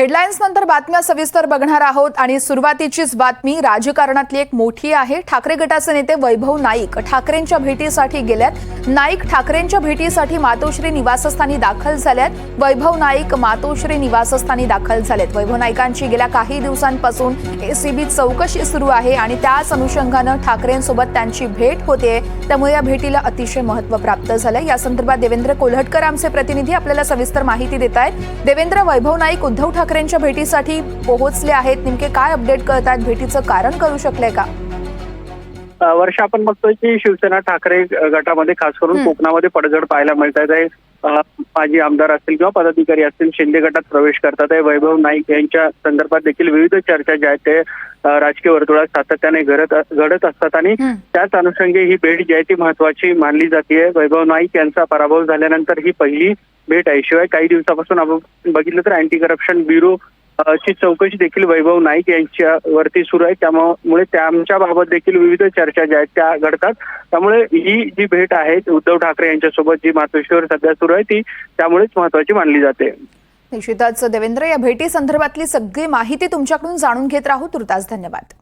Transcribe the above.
Headlines नंतर बातम्या सविस्तर बघणार आहोत आणि सुरुवातीचीच बातमी राजकारणातली एक मोठी आहे. ठाकरे गटाचे नेते वैभव नाईक ठाकरेंच्या भेटीसाठी गेल्यात नाईक ठाकरेंच्या भेटीसाठी मातोश्री निवासस्थानी दाखल झाल्यात. वैभव नाईक मातोश्री निवासस्थानी दाखल झालेत. वैभव नाईकांची गेल्या काही दिवसांपासून एसीबी चौकशी सुरू आहे आणि त्याच अनुषंगानं ठाकरेंसोबत त्यांची भेट होते. त्यामुळे या भेटीला अतिशय महत्त्व प्राप्त झालंय. या संदर्भात देवेंद्र कोल्हटकर आमचे प्रतिनिधी आपल्याला सविस्तर माहिती देत आहेत देवेंद्र वैभव नाईक उद्धव ठाकरेंच्या भेटीसाठी पोहोचले आहेत. नेमके काय अपडेट करतात भेटीचं कारण करू शकले का? वर्ष आपण बघतोय की शिवसेना ठाकरे गटामध्ये खास करून. कोकणामध्ये पडझड पाहायला मिळतात आहे माजी आमदार असतील किंवा पदाधिकारी असतील शिंदे गटात प्रवेश करतात. आहे वैभव नाईक यांच्या संदर्भात देखील विविध चर्चा ज्या आहेत ते राजकीय वर्तुळात सातत्याने घडत घडत असतात. आणि. त्याच अनुषंगी ही भेट जी आहे ती महत्वाची मानली जाते. वैभव नाईक यांचा पराभव झाल्यानंतर ही पहिली भेट आहे. शिवाय काही दिवसापासून आपण बघितलं तर अँटी करप्शन ब्युरो ची चौकशी देखील वैभव नाईक यांच्या वरती सुरू आहे. त्यामुळे त्यांच्या बाबत देखील विविध चर्चा ज्या आहेत त्या घडतात. त्यामुळे ही जी भेट आहे उद्धव ठाकरे यांच्यासोबत जी मातोश्रीवर सध्या सुरू आहे ती त्यामुळेच महत्वाची मानली जाते. निश्चितच. देवेंद्र या भेटी संदर्भातली सगळी माहिती तुमच्याकडून जाणून घेत राहू. तुर्तास धन्यवाद.